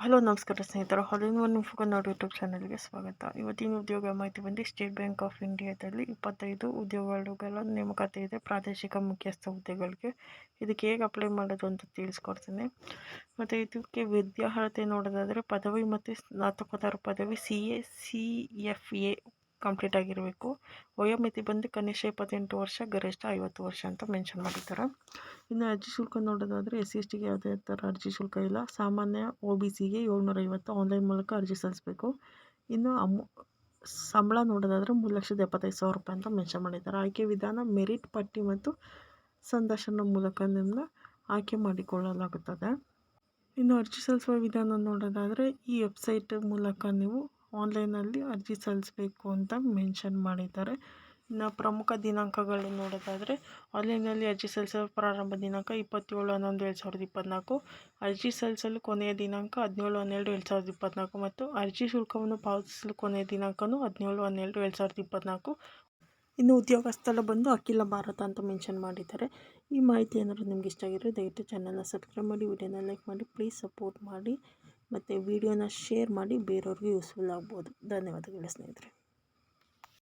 Hello ನಮಸ್ಕಾರ ಸ್ನೇಹಿತರು. ಹಾಲಿನ ಒನ್ ನಾಡು ಯೂಟ್ಯೂಬ್ ಚಾನಲ್ಗೆ ಸ್ವಾಗತ. ಇವತ್ತಿನ ಉದ್ಯೋಗ ಮಾಹಿತಿ ಬಂದು ಸ್ಟೇಟ್ ಬ್ಯಾಂಕ್ ಆಫ್ ಇಂಡಿಯಾದಲ್ಲಿ ಇಪ್ಪತ್ತೈದು ಉದ್ಯೋಗಗಳ ನೇಮಕಾತಿ ಇದೆ. ಪ್ರಾದೇಶಿಕ ಮುಖ್ಯಸ್ಥ ಹುದ್ದೆಗಳಿಗೆ ಇದಕ್ಕೆ ಹೇಗೆ ಅಪ್ಲೈ ಮಾಡೋದು ಅಂತ ತಿಳಿಸ್ಕೊಡ್ತೀನಿ. ಮತ್ತು ಇದಕ್ಕೆ ವಿದ್ಯಾರ್ಹತೆ ನೋಡೋದಾದರೆ ಪದವಿ ಮತ್ತು ಸ್ನಾತಕೋತ್ತರ ಪದವಿ C A C F A complete ಆಗಿರಬೇಕು. ವಯೋಮಿತಿ ಬಂದು ಕನಿಷ್ಠ ಇಪ್ಪತ್ತೆಂಟು ವರ್ಷ, ಗರಿಷ್ಠ ಐವತ್ತು ವರ್ಷ ಅಂತ ಮೆನ್ಷನ್ ಮಾಡಿದ್ದಾರೆ ಇನ್ನು ಅರ್ಜಿ ಶುಲ್ಕ ನೋಡೋದಾದರೆ ಎಸ್ ಸಿ ಎಸ್ ಟಿಗೆ ಯಾವುದೇ ಥರ ಅರ್ಜಿ ಶುಲ್ಕ ಇಲ್ಲ. ಸಾಮಾನ್ಯ ಒ ಬಿ ಸಿಗೆ ಏಳ್ನೂರೈವತ್ತು ಆನ್ಲೈನ್ ಮೂಲಕ ಅರ್ಜಿ ಸಲ್ಲಿಸಬೇಕು. ಇನ್ನು ಅಮೌ, ಸಂಬಳ ನೋಡೋದಾದರೆ ಮೂರು ಲಕ್ಷದ ಎಪ್ಪತ್ತೈದು ಸಾವಿರ ರೂಪಾಯಿ ಅಂತ ಮೆನ್ಷನ್ ಮಾಡಿದ್ದಾರೆ. ಆಯ್ಕೆ ವಿಧಾನ ಮೆರಿಟ್, ಪಟ್ಟಿ ಮತ್ತು ಸಂದರ್ಶನ ಮೂಲಕ ನಿಮ್ಮನ್ನ ಆಯ್ಕೆ ಮಾಡಿಕೊಳ್ಳಲಾಗುತ್ತದೆ. ಇನ್ನು ಅರ್ಜಿ ಸಲ್ಲಿಸುವ ವಿಧಾನ ನೋಡೋದಾದರೆ ಈ ವೆಬ್ಸೈಟ್ ಮೂಲಕ ನೀವು ಆನ್ಲೈನಲ್ಲಿ ಅರ್ಜಿ ಸಲ್ಲಿಸಬೇಕು ಅಂತ ಮೆನ್ಷನ್ ಮಾಡಿದ್ದಾರೆ. ಇನ್ನು ಪ್ರಮುಖ ದಿನಾಂಕಗಳು ನೋಡೋದಾದರೆ ಆನ್ಲೈನಲ್ಲಿ ಅರ್ಜಿ ಸಲ್ಲಿಸಲು ಪ್ರಾರಂಭ ದಿನಾಂಕ ಇಪ್ಪತ್ತೇಳು, ಹನ್ನೊಂದು, ಎರಡು ಸಾವಿರದ ಇಪ್ಪತ್ತ್ನಾಲ್ಕು ಅರ್ಜಿ ಸಲ್ಲಿಸಲು ಕೊನೆಯ ದಿನಾಂಕ ಹದಿನೇಳು, ಹನ್ನೆರಡು, ಎರಡು ಸಾವಿರದ ಇಪ್ಪತ್ತ್ನಾಲ್ಕು ಮತ್ತು ಅರ್ಜಿ ಶುಲ್ಕವನ್ನು ಪಾವತಿಸಲು ಕೊನೆಯ ದಿನಾಂಕನೂ ಹದಿನೇಳು, ಹನ್ನೆರಡು, ಎರಡು ಸಾವಿರದ ಇಪ್ಪತ್ತ್ನಾಲ್ಕು ಇನ್ನು ಉದ್ಯೋಗ ಸ್ಥಳ ಬಂದು ಅಖಿಲ ಭಾರತ ಅಂತ ಮೆನ್ಷನ್ ಮಾಡಿದ್ದಾರೆ. ಈ ಮಾಹಿತಿ ಏನಾದರೂ ನಿಮ್ಗೆ ಇಷ್ಟ ಆಗಿದ್ರೆ ದಯವಿಟ್ಟು ಚಾನಲ್ನ ಸಬ್ಸ್ಕ್ರೈಬ್ ಮಾಡಿ ವಿಡಿಯೋನ ಲೈಕ್ ಮಾಡಿ ಪ್ಲೀಸ್ ಸಪೋರ್ಟ್ ಮಾಡಿ. ಮತ್ತು ವಿಡಿಯೋನ ಶೇರ್ ಮಾಡಿ ಬೇರೆಯವ್ರಿಗೂ ಯೂಸ್ಫುಲ್ ಆಗ್ಬೋದು. ಧನ್ಯವಾದಗಳು ಸ್ನೇಹಿತರೆ.